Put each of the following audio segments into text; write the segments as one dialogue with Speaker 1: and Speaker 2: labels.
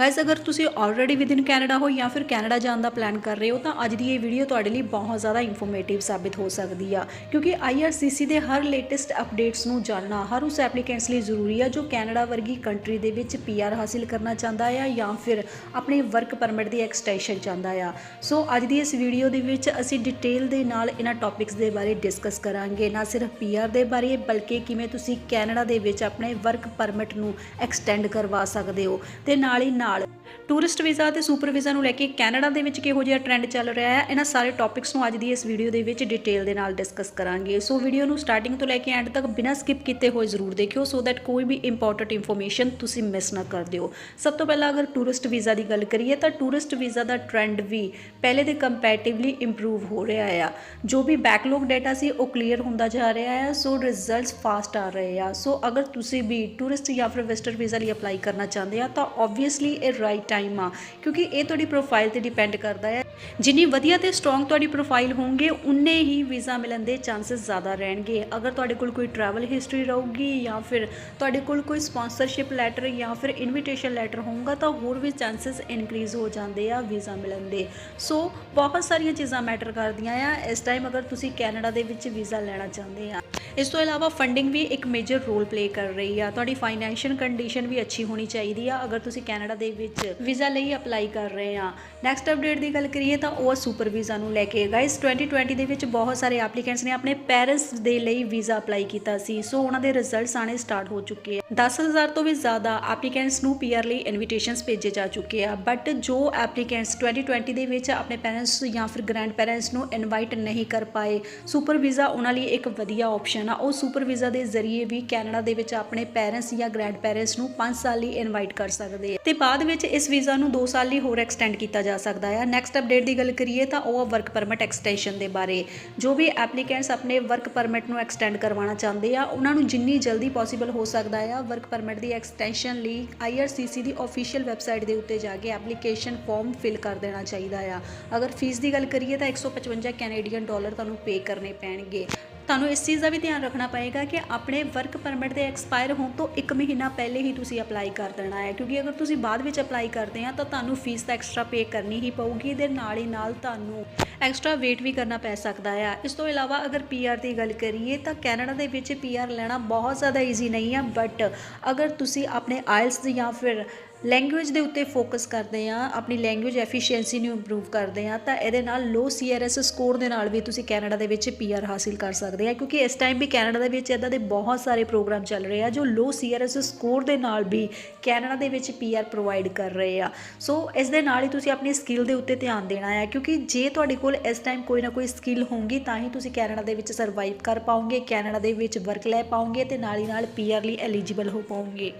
Speaker 1: Guys ਅਗਰ ਤੁਸੀਂ already within Canada ਹੋ ਜਾਂ ਫਿਰ ਕੈਨੇਡਾ ਜਾਣ ਦਾ ਪਲਾਨ ਕਰ ਰਹੇ ਹੋ, ਤਾਂ ਅੱਜ ਦੀ ਇਹ ਵੀਡੀਓ ਤੁਹਾਡੇ ਲਈ ਬਹੁਤ ਜ਼ਿਆਦਾ ਇਨਫੋਰਮੇਟਿਵ ਸਾਬਿਤ ਹੋ ਸਕਦੀ ਆ। ਕਿਉਂਕਿ IRCC ਦੇ ਹਰ ਲੇਟੈਸਟ ਅਪਡੇਟਸ ਨੂੰ ਜਾਣਨਾ, ਹਰ ਉਸ ਐਪਲੀਕੈਂਟਸ ਲਈ ਜ਼ਰੂਰੀ ਆ ਜੋ ਕੈਨੇਡਾ ਵਰਗੀ ਕੰਟਰੀ ਦੇ ਵਿੱਚ PR ਹਾਸਿਲ ਕਰਨਾ ਚਾਹੁੰਦਾ ਆ ਜਾਂ ਫਿਰ ਆਪਣੇ ਵਰਕ ਪਰਮਿਟ ਦੀ ਐਕਸਟੈਂਸ਼ਨ ਚਾਹੁੰਦਾ ਆ। ਸੋ ਅੱਜ ਦੀ ਇਸ ਵੀਡੀਓ ਦੇ ਵਿੱਚ ਅਸੀਂ ਡਿਟੇਲ ਦੇ ਨਾਲ ਇਹਨਾਂ ਟੌਪਿਕਸ ਦੇ ਬਾਰੇ ਡਿਸਕਸ ਕਰਾਂਗੇ। ਨਾ ਸਿਰਫ PR ਦੇ ਬਾਰੇ, ਬਲਕਿ ਕਿਵੇਂ ਤੁਸੀਂ ਕੈਨੇਡਾ ਦੇ ਵਿੱਚ ਆਪਣੇ ਵਰਕ ਪਰਮਿਟ ਨੂੰ ਐਕਸਟੈਂਡ ਕਰਵਾ ਸਕਦੇ ਹੋ। ਤੇ ਨਾਲ ਹੀ ਨਾਲ ਟੂਰਿਸਟ ਵੀਜ਼ਾ ਤੇ ਸੁਪਰ ਵੀਜ਼ਾ ਨੂੰ ਲੈ ਕੇ ਕੈਨੇਡਾ ਦੇ ਵਿੱਚ ਕਿਹੋ ਜਿਹਾ ਟ੍ਰੈਂਡ ਚੱਲ ਰਿਹਾ ਹੈ, ਇਹਨਾਂ ਸਾਰੇ ਟੌਪਿਕਸ ਨੂੰ ਅੱਜ ਦੀ ਇਸ ਵੀਡੀਓ ਦੇ ਵਿੱਚ ਡਿਟੇਲ ਦੇ ਨਾਲ ਡਿਸਕਸ ਕਰਾਂਗੇ। ਸੋ ਵੀਡੀਓ ਨੂੰ ਸਟਾਰਟਿੰਗ ਤੋਂ ਲੈ ਕੇ ਐਂਡ ਤੱਕ ਬਿਨਾਂ ਸਕਿਪ ਕੀਤੇ ਹੋਏ ਜ਼ਰੂਰ ਦੇਖਿਓ ਸੋ ਦੈਟ ਕੋਈ ਵੀ ਇੰਪੋਰਟੈਂਟ ਇਨਫੋਰਮੇਸ਼ਨ ਤੁਸੀਂ ਮਿਸ ਨਾ ਕਰ ਦਿਓ। ਸਭ ਤੋਂ ਪਹਿਲਾਂ ਅਗਰ ਟੂਰਿਸਟ ਵੀਜ਼ਾ ਦੀ ਗੱਲ ਕਰੀਏ, ਤਾਂ ਟੂਰਿਸਟ ਵੀਜ਼ਾ ਦਾ ਟ੍ਰੈਂਡ ਵੀ ਪਹਿਲੇ ਦੇ ਕੰਪੈਰੀਟਿਵਲੀ ਇੰਪਰੂਵ ਹੋ ਰਿਹਾ ਆ। ਜੋ ਵੀ ਬੈਕਲੌਗ ਡਾਟਾ ਸੀ, ਉਹ ਕਲੀਅਰ ਹੁੰਦਾ ਜਾ ਰਿਹਾ ਹੈ ਸੋ ਰਿਜ਼ਲਟਸ ਫਾਸਟ ਆ ਰਹੇ ਆ। ਸੋ ਅਗਰ ਤੁਸੀਂ ਵੀ ਟੂਰਿਸਟ ਜਾਂ ਫਿਰ ਵਿਜ਼ਟਰ ਵੀਜ਼ਾ ਲਈ ਅਪਲਾਈ ਕਰਨਾ ਚਾਹੁੰਦੇ ਆ, ਤਾਂ ਆਬਵੀਅਸਲੀ ਇਹ ਰਾਈਟ ਟਾਈਮ ਆ। ਕਿਉਂਕਿ ਇਹ ਤੁਹਾਡੀ ਪ੍ਰੋਫਾਈਲ ਤੇ ਡਿਪੈਂਡ ਕਰਦਾ ਹੈ ਜਿੰਨੀ ਵਧੀਆ ਤੇ ਸਟਰੋਂਗ ਤੁਹਾਡੀ ਪ੍ਰੋਫਾਈਲ ਹੋਣਗੇ, ਉਨੇ ਹੀ ਵੀਜ਼ਾ ਮਿਲਣ ਦੇ ਚਾਂਸਸ ਜ਼ਿਆਦਾ ਰਹਿਣਗੇ। ਅਗਰ ਤੁਹਾਡੇ ਕੋਲ ਕੋਈ ਟਰੈਵਲ ਹਿਸਟਰੀ ਰਹੂਗੀ ਜਾਂ ਫਿਰ ਤੁਹਾਡੇ ਕੋਲ ਕੋਈ ਸਪਾਂਸਰਸ਼ਿਪ ਲੈਟਰ ਜਾਂ ਫਿਰ ਇਨਵੀਟੇਸ਼ਨ ਲੈਟਰ ਹੋਊਗਾ, ਤਾਂ ਹੋਰ ਵੀ ਚਾਂਸਸ ਇਨਕਰੀਜ਼ ਹੋ ਜਾਂਦੇ ਆ ਵੀਜ਼ਾ ਮਿਲਣ ਦੇ। ਸੋ ਬਹੁਤ ਸਾਰੀਆਂ ਚੀਜ਼ਾਂ ਮੈਟਰ ਕਰਦੀਆਂ ਆ। ਇਸ ਟਾਈਮ ਅਗਰ ਤੁਸੀਂ ਕੈਨੇਡਾ ਦੇ ਵਿੱਚ ਵੀਜ਼ਾ ਲੈਣਾ ਚਾਹੁੰਦੇ ਆ, ਇਸ ਤੋਂ ਇਲਾਵਾ ਫੰਡਿੰਗ ਵੀ ਇੱਕ ਮੇਜਰ ਰੋਲ ਪਲੇ ਕਰ ਰਹੀ ਆ। ਤੁਹਾਡੀ ਫਾਈਨੈਂਸ਼ੀਅਲ ਕੰਡੀਸ਼ਨ ਵੀ ਅੱਛੀ ਹੋਣੀ ਚਾਹੀਦੀ ਆ। ਅਗਰ ਤੁਸੀਂ ਕੈਨੇਡਾ ਦੇ ਵਿੱਚ ਵੀਜ਼ਾ ਲਈ ਅਪਲਾਈ ਕਰ ਰਹੇ ਆ। ਨੈਕਸਟ ਅਪਡੇਟ ਦੀ ਗੱਲ ਕਰੀਏ ਤਾਂ ਉਹ ਸੁਪਰ ਵੀਜ਼ਾ ਨੂੰ ਲੈ ਕੇ। ਗਾਇਸ 2020 ਦੇ ਵਿੱਚ ਬਹੁਤ ਸਾਰੇ ਐਪਲੀਕੈਂਟਸ ਨੇ ਆਪਣੇ ਪੈਰੈਂਟਸ ਦੇ ਲਈ ਵੀਜ਼ਾ ਅਪਲਾਈ ਕੀਤਾ ਸੀ। ਸੋ ਉਹਨਾਂ ਦੇ ਰਿਜ਼ਲਟਸ ਆਣੇ ਸਟਾਰਟ ਹੋ ਚੁੱਕੇ ਆ। 10000 ਤੋਂ ਵੀ ਜ਼ਿਆਦਾ ਐਪਲੀਕੈਂਟਸ ਨੂੰ ਪੀਆਰ ਲਈ ਇਨਵੀਟੇਸ਼ਨਸ ਭੇਜੇ ਜਾ ਚੁੱਕੇ ਆ। ਬਟ ਜੋ ਐਪਲੀਕੈਂਟਸ 2020 ਦੇ ਵਿੱਚ ਆਪਣੇ ਪੈਰੈਂਟਸ ਜਾਂ ਫਿਰ ਗ੍ਰੈਂਡ ਪੈਰੈਂਟਸ ਨੂੰ ਇਨਵਾਈਟ ਨਹੀਂ ਕਰ ਪਾਏ ਸੁਪਰ ਵੀਜ਼ਾ ਉਹਨਾਂ ਲਈ ਇੱਕ ਵਧੀਆ ਆਪਸ਼ਨ ਆ। ਉਹ ਸੁਪਰ ਵੀਜ਼ਾ ਦੇ ਜ਼ਰੀਏ ਵੀ ਕੈਨੇਡਾ ਦੇ ਵਿੱਚ ਆਪਣੇ ਪੈਰੈਂਟਸ ਜਾਂ ਗ੍ਰੈਂਡ ਪੈਰੈਂਟਸ ਨੂੰ 5 ਸਾਲ ਲਈ ਇਨਵਾਈਟ ਕਰ ਸਕਦੇ ਆ। ਤੇ ਬਾਅਦ ਵਿੱਚ ਇਸ ਵੀਜ਼ਾ ਨੂੰ 2 ਸਾਲ ਲਈ ਹੋਰ ਐਕਸਟੈਂਡ ਕੀਤਾ ਜਾ ਸਕਦਾ ਹੈ ਨੈਕਸਟ ਅਪਡੇਟ ਦੀ ਗੱਲ ਕਰੀਏ ਤਾਂ ਉਹ ਵਰਕ ਪਰਮਿਟ ਐਕਸਟੈਂਸ਼ਨ ਦੇ ਬਾਰੇ, ਜੋ ਵੀ ਐਪਲੀਕੈਂਟਸ ਆਪਣੇ ਵਰਕ ਪਰਮਿਟ ਨੂੰ ਐਕਸਟੈਂਡ ਕਰਵਾਉਣਾ ਚਾਹੁੰਦੇ ਆ, ਉਹਨਾਂ ਨੂੰ ਜਿੰਨੀ ਜਲਦੀ ਪੋਸੀਬਲ ਹੋ ਸਕਦਾ ਆ ਵਰਕ ਪਰਮਿਟ ਦੀ ਐਕਸਟੈਂਸ਼ਨ ਲਈ IRCC ਦੀ ਅਫੀਸ਼ੀਅਲ ਵੈਬਸਾਈਟ ਦੇ ਉੱਤੇ ਜਾ ਕੇ ਐਪਲੀਕੇਸ਼ਨ ਫਾਰਮ ਫਿਲ ਕਰ ਦੇਣਾ ਚਾਹੀਦਾ ਆ। ਅਗਰ ਫੀਸ ਦੀ ਗੱਲ ਕਰੀਏ ਤਾਂ 155 ਕੈਨੇਡੀਅਨ ਡਾਲਰ ਤੁਹਾਨੂੰ ਪੇ ਕਰਨੇ ਪੈਣਗੇ। ਤੁਹਾਨੂੰ ਇਸ ਚੀਜ਼ ਦਾ ਵੀ ਧਿਆਨ ਰੱਖਣਾ ਪਏਗਾ ਕਿ ਆਪਣੇ ਵਰਕ ਪਰਮਿਟ ਦੇ ਐਕਸਪਾਇਰ ਹੋਣ ਤੋਂ 1 ਮਹੀਨਾ ਪਹਿਲੇ ਹੀ ਤੁਸੀਂ ਅਪਲਾਈ ਕਰ ਦੇਣਾ ਹੈ। ਕਿਉਂਕਿ ਅਗਰ ਤੁਸੀਂ ਬਾਅਦ ਵਿੱਚ ਅਪਲਾਈ ਕਰਦੇ ਆ, ਤਾਂ ਤੁਹਾਨੂੰ ਫੀਸ ਤਾਂ ਐਕਸਟਰਾ ਪੇ ਕਰਨੀ ਹੀ ਪਊਗੀ ਦੇ ਨਾਲ ਹੀ ਨਾਲ ਤੁਹਾਨੂੰ ਐਕਸਟਰਾ ਵੇਟ ਵੀ ਕਰਨਾ ਪੈ ਸਕਦਾ ਆ। ਇਸ ਤੋਂ ਇਲਾਵਾ ਅਗਰ ਪੀਆਰ ਦੀ ਗੱਲ ਕਰੀਏ, ਤਾਂ ਕੈਨੇਡਾ ਦੇ ਵਿੱਚ ਪੀਆਰ ਲੈਣਾ ਬਹੁਤ ਜ਼ਿਆਦਾ ਈਜ਼ੀ ਨਹੀਂ ਆ ਬਟ ਅਗਰ ਤੁਸੀਂ ਆਪਣੇ ਆਇਲਸ ਜਾਂ ਫਿਰ ਲੈਂਗੁਏਜ ਦੇ ਉੱਤੇ ਫੋਕਸ ਕਰਦੇ ਆ ਆਪਣੀ ਲੈਂਗੁਏਜ ਐਫੀਸ਼ੀਐਂਸੀ ਨੂੰ ਇੰਪਰੂਵ ਕਰਦੇ ਆ ਤਾਂ ਇਹਦੇ ਨਾਲ ਲੋ ਸੀਆਰਐਸ ਸਕੋਰ ਦੇ ਨਾਲ ਵੀ ਤੁਸੀਂ ਕੈਨੇਡਾ ਦੇ ਵਿੱਚ ਪੀਆਰ ਹਾਸਿਲ ਕਰ ਸਕਦੇ ਆ ਕਿਉਂਕਿ ਇਸ ਟਾਈਮ ਵੀ ਕੈਨੇਡਾ ਦੇ ਵਿੱਚ ਇਦਾਂ ਦੇ ਬਹੁਤ ਸਾਰੇ ਪ੍ਰੋਗਰਾਮ ਚੱਲ ਰਹੇ ਆ, ਜੋ ਲੋ ਸੀਆਰਐਸ ਸਕੋਰ ਦੇ ਨਾਲ ਵੀ ਕੈਨੇਡਾ ਦੇ ਵਿੱਚ ਪੀਆਰ ਪ੍ਰੋਵਾਈਡ ਕਰ ਰਹੇ ਆ। ਸੋ ਇਸ ਦੇ ਨਾਲ ਹੀ ਤੁਸੀਂ ਆਪਣੀ ਸਕਿੱਲ ਦੇ ਉੱਤੇ ਧਿਆਨ ਦੇਣਾ ਹੈ ਕਿਉਂਕਿ ਜੇ ਤੁਹਾਡੇ ਕੋਲ ਇਸ ਟਾਈਮ ਕੋਈ ਨਾ ਕੋਈ ਸਕਿੱਲ ਹੋਊਗੀ, ਤਾਂ ਹੀ ਤੁਸੀਂ ਕੈਨੇਡਾ ਦੇ ਵਿੱਚ ਸਰਵਾਈਵ ਕਰ ਪਾਓਗੇ ਕੈਨੇਡਾ ਦੇ ਵਿੱਚ ਵਰਕ ਲੈ ਪਾਓਗੇ ਤੇ ਨਾਲ ਹੀ ਨਾਲ ਪੀਆਰ ਲਈ ਐਲੀਜੀਬਲ ਹੋ ਪਾਓਗੇ।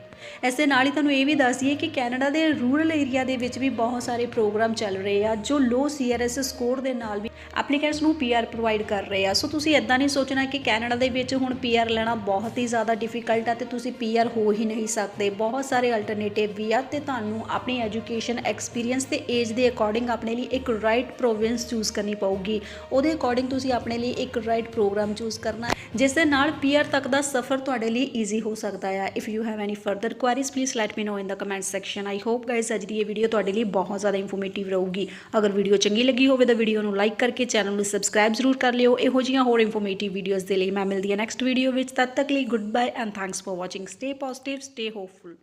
Speaker 1: ਇਸ ਦੇ ਨਾਲ ਹੀ ਤੁਹਾਨੂੰ ਇਹ ਵੀ ਦੱਸ ਦਈਏ ਕਿ ਕੈਨੇਡਾ ਦੇ ਰੂਰਲ ਏਰੀਆ ਦੇ ਵਿੱਚ ਵੀ ਬਹੁਤ ਸਾਰੇ ਪ੍ਰੋਗਰਾਮ ਚੱਲ ਰਹੇ ਆ, ਜੋ ਲੋ ਸੀਆਰਐਸ ਸਕੋਰ ਦੇ ਨਾਲ ਵੀ ਐਪਲੀਕੈਂਟਸ ਨੂੰ ਪੀਆਰ ਪ੍ਰੋਵਾਈਡ ਕਰ ਰਹੇ ਆ। ਸੋ ਤੁਸੀਂ ਇਦਾਂ ਨਹੀਂ ਸੋਚਣਾ ਕਿ ਕੈਨੇਡਾ ਦੇ ਵਿੱਚ ਹੁਣ ਪੀਆਰ ਲੈਣਾ ਬਹੁਤ ਹੀ ਜ਼ਿਆਦਾ ਡਿਫਿਕਲਟ ਆ ਤੇ ਤੁਸੀਂ ਪੀਆਰ ਹੋ ਹੀ ਨਹੀਂ ਸਕਦੇ। ਬਹੁਤ ਸਾਰੇ ਅਲਟਰਨੇਟਿਵ ਵੀ ਆ ਤੇ ਤੁਹਾਨੂੰ ਆਪਣੀ ਐਜੂਕੇਸ਼ਨ ਐਕਸਪੀਰੀਅੰਸ ਤੇ ਏਜ ਦੇ ਅਕੋਰਡਿੰਗ ਆਪਣੇ ਲਈ ਇੱਕ ਰਾਈਟ ਪ੍ਰੋਵਿੰਸ ਚੂਜ਼ ਕਰਨੀ ਪਊਗੀ। ਉਹਦੇ ਅਕੋਰਡਿੰਗ ਤੁਸੀਂ ਆਪਣੇ ਲਈ ਇੱਕ ਰਾਈਟ ਪ੍ਰੋਗਰਾਮ ਚੂਜ਼ ਕਰਨਾ। ਜਿਸ ਦੇ ਨਾਲ ਪੀਆਰ ਤੱਕ ਦਾ ਸਫ਼ਰ ਤੁਹਾਡੇ ਲਈ ਈਜ਼ੀ ਹੋ ਸਕਦਾ ਹੈ if you have any further queries please let me know in the comment section I hope guys ਅੱਜ ਦੀ ਇਹ ਵੀਡੀਓ ਤੁਹਾਡੇ ਲਈ ਬਹੁਤ ਜ਼ਿਆਦਾ ਇਨਫੋਰਮੇਟਿਵ ਰਹੂਗੀ। ਅਗਰ ਵੀਡੀਓ ਚੰਗੀ ਲੱਗੀ ਹੋਵੇ ਤਾਂ ਵੀਡੀਓ ਨੂੰ ਲਾਈਕ ਕਰਕੇ ਚੈਨਲ ਨੂੰ ਸਬਸਕ੍ਰਾਈਬ ਜ਼ਰੂਰ ਕਰ ਲਿਓ। ਇਹੋ ਜਿਹੀਆਂ ਹੋਰ ਇਨਫੋਰਮੇਟਿਵ ਵੀਡੀਓਜ਼ ਦੇ ਲਈ ਮੈਂ ਮਿਲਦੀ ਹਾਂ ਨੈਕਸਟ ਵੀਡੀਓ ਵਿੱਚ। ਤਦ ਤੱਕ ਲਈ good bye and thanks for watching stay positive stay hopeful